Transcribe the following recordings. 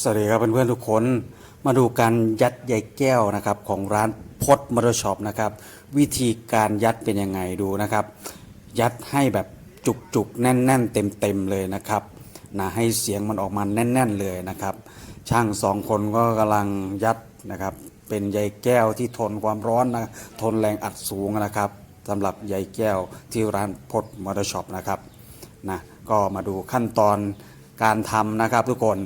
สวัสดีครับเพื่อนๆทุกคนมาดูการยัดใยแก้วนะครับของร้านพดมอเตอร์ช็อปนะครับวิธีการยัดเป็นยังไงดูนะครับ ยัดให้แบบจุกๆแน่น ๆ เต็มๆเลยนะครับนะให้เสียงมันออกมาแน่น ๆเลยนะครับ ช่างสองคนก็กำลังยัดนะครับเป็นใยแก้วที่ทนความร้อนนะทนแรงอัดสูงนะครับสำหรับใยแก้วที่ร้านพดมอเตอร์ช็อปนะครับนะก็มาดูขั้นตอนการทำนะครับทุกคน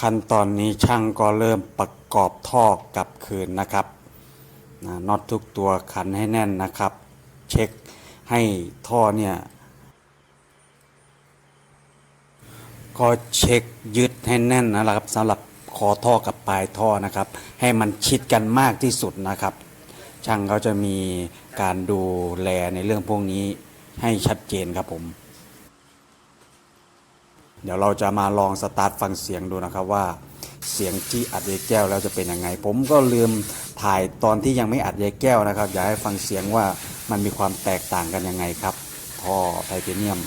ขั้นตอนนี้ช่างก็เริ่มประกอบท่อกลับคืนนะครับนะน็อตทุกตัวขันให้แน่นนะครับ เช็คให้ท่อเนี่ยก็เช็คยึดให้แน่นนะครับสำหรับคอท่อกับปลายท่อนะครับ ให้มันชิดกันมากที่สุดนะครับ ช่างเขาจะมีการดูแลในเรื่องพวกนี้ให้ชัดเจนครับผม เดี๋ยวเราจะมาลองสตาร์ทฟังเสียงดูนะครับว่าเสียงที่อัดยายแก้วแล้วจะเป็นยังไง ผมก็ลืมถ่ายตอนที่ยังไม่อัดยายแก้วนะครับอยากให้ฟังเสียงว่ามันมีความแตกต่างกันยังไงครับ ท่อไทเทเนียม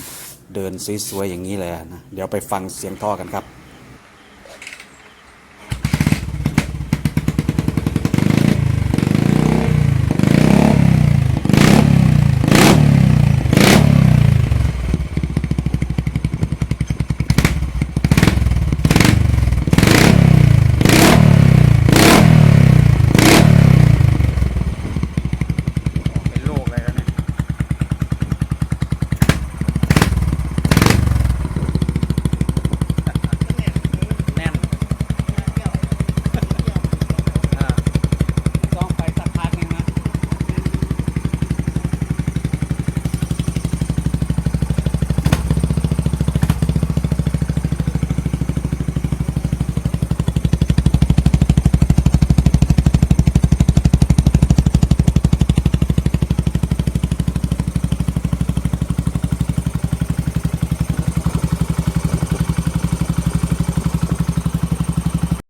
เดินสวยๆอย่างนี้เลยนะเดี๋ยวไปฟังเสียงท่อกันครับ